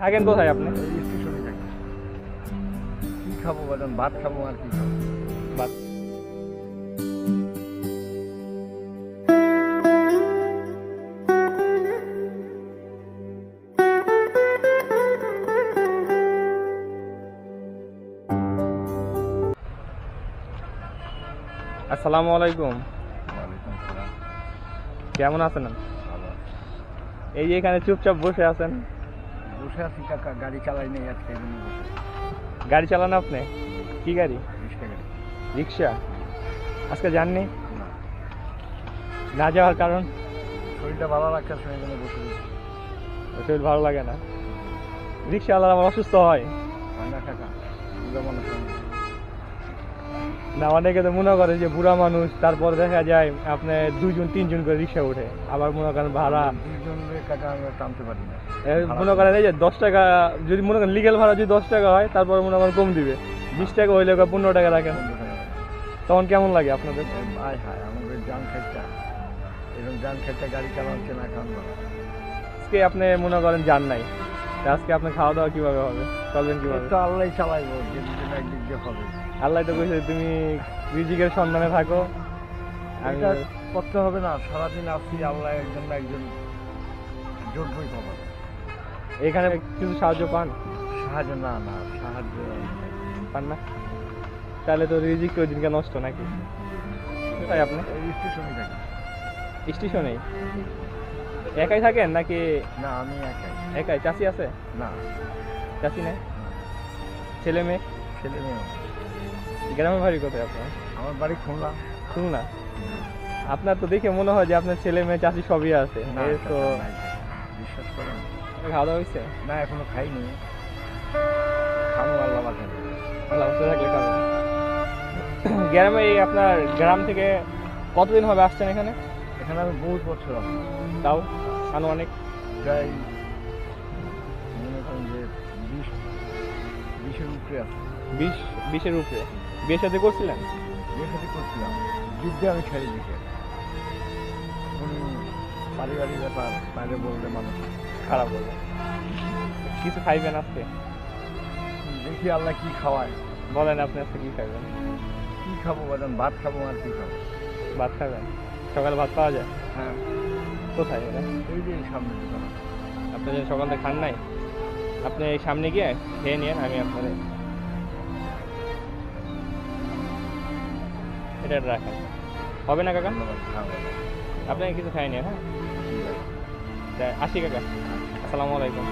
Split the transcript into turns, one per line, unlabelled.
থাকেন কোথায় আপনি?
স্টেশনে থাকি কি খাব বাদাম ভাত খাব আর কি খাব?
বাদ আসসালামু আলাইকুম। কেমন আছেন? এই যে এখানে চুপচাপ বসে আছেন।
বসে আছি কাকা গাড়ি চালাই নেই আজকে এই জন্য বসে।
গাড়ি চালান আপনি? কি গাড়ি?
রিক্সা গাড়ি।
রিক্সা? আজকে যাননি?
না।
না যাওয়ার কারণ?
শরীরটা ভালো লাগছে জন্য বসে
শরীর ভালো লাগে না। রিক্সা আলাদা আমার অসুস্থ হয়?
হয় না কাকা বুঝা মানুষ হয় না।
না অনেকে তো মনে করে যে বুড়া মানুষ তারপর দেখা যায় আপনি দুজন তিনজন করে রিক্সা উঠে আবার মনে করেন ভাড়া।
টানতে পারি না।
মনে করেন এই যে দশ টাকা যদি মনে করেন লিগেল ভাড়া যদি দশ টাকা হয় তারপর মনে করেন কম দিবে। বিশ টাকা হইলে পনেরো টাকা রাখেন। তখন কেমন লাগে আপনাদের?
আয় হায় আমাদের যান এরকম যান গাড়ি চালাচ্ছে না খান
আজকে আপনি মনে করেন যান নাই। আজকে আপনার খাওয়া দাওয়া কীভাবে হবে? চলবেন কীভাবে?
তো আল্লাহ চালাইবো একদিক হবে।
আল্লাহ তো কইছে তুমি রিজিকের সন্ধানে থাকো।
এটা করতে হবে না সারাদিন আসি আল্লাহ একজন না একজন জোটবই পাবো
এখানে কিছু সাহায্য পান?
সাহায্য না না সাহায্য
পান না? তাহলে তো রিজিক ওই দিনকে নষ্ট নাকি? কোথায় আপনি?
স্টেশনে থাকি।
স্টেশনেই? একাই থাকেন নাকি
না আমি একাই।
একাই? চাষি আছে?
না।
চাষি নেই? ছেলে মেয়ে?
ছেলে মেয়ে
গ্রামের বাড়ি কোথায় আপনার?
আমার বাড়ি খুলনা।
শুনুন না আপনার তো দেখে মনে হয় যে আপনার ছেলে মেয়ে চাষি সবই আছে। তো
বিশ্বাস করেন।
খাওয়া দাওয়া হয়েছে?
না এখনও খাইনি। খাব আল্লাহ বাঁচাবে
আল্লাহ থাকলে গ্রামে এই আপনার গ্রাম থেকে কতদিন হবে আসছেন এখানে?
এখানে আমি বহুত বছর আছি।
তাও আনুমানিক
প্রায় মনে করেন যে বিশ বিশের উপরে আছে।
বিশ বিশের উপরে। বিয়ের সাথে করছিলেন?
বিয়ের সাথে করছিলাম। যুদ্ধে আমি দিতে এখন পারিবারিক ব্যাপার বাইরে বললে মানুষ
খারাপ হবে কিছু খাইবেন আজকে?
দেখি আল্লাহ কি খাওয়ায়।
বলেন আপনি আজকে কি খাইবেন?
কি খাব বাদাম ভাত খাব আর কি খাব।
ভাত খাবেন? সকালে ভাত পাওয়া যায়?
হ্যাঁ।
কোথায় এটা
এই যে সামনে দোকান।
আপনি যে সকালে খান নাই আপনি এই সামনে গিয়ে খেয়ে নিন আমি আপনার এটা রাখেন। হবে না কাকা?
ধন্যবাদ খাওয়া
আপনি কিছু খাই নিন হ্যাঁ আসি কাকা। আসসালামু আলাইকুম।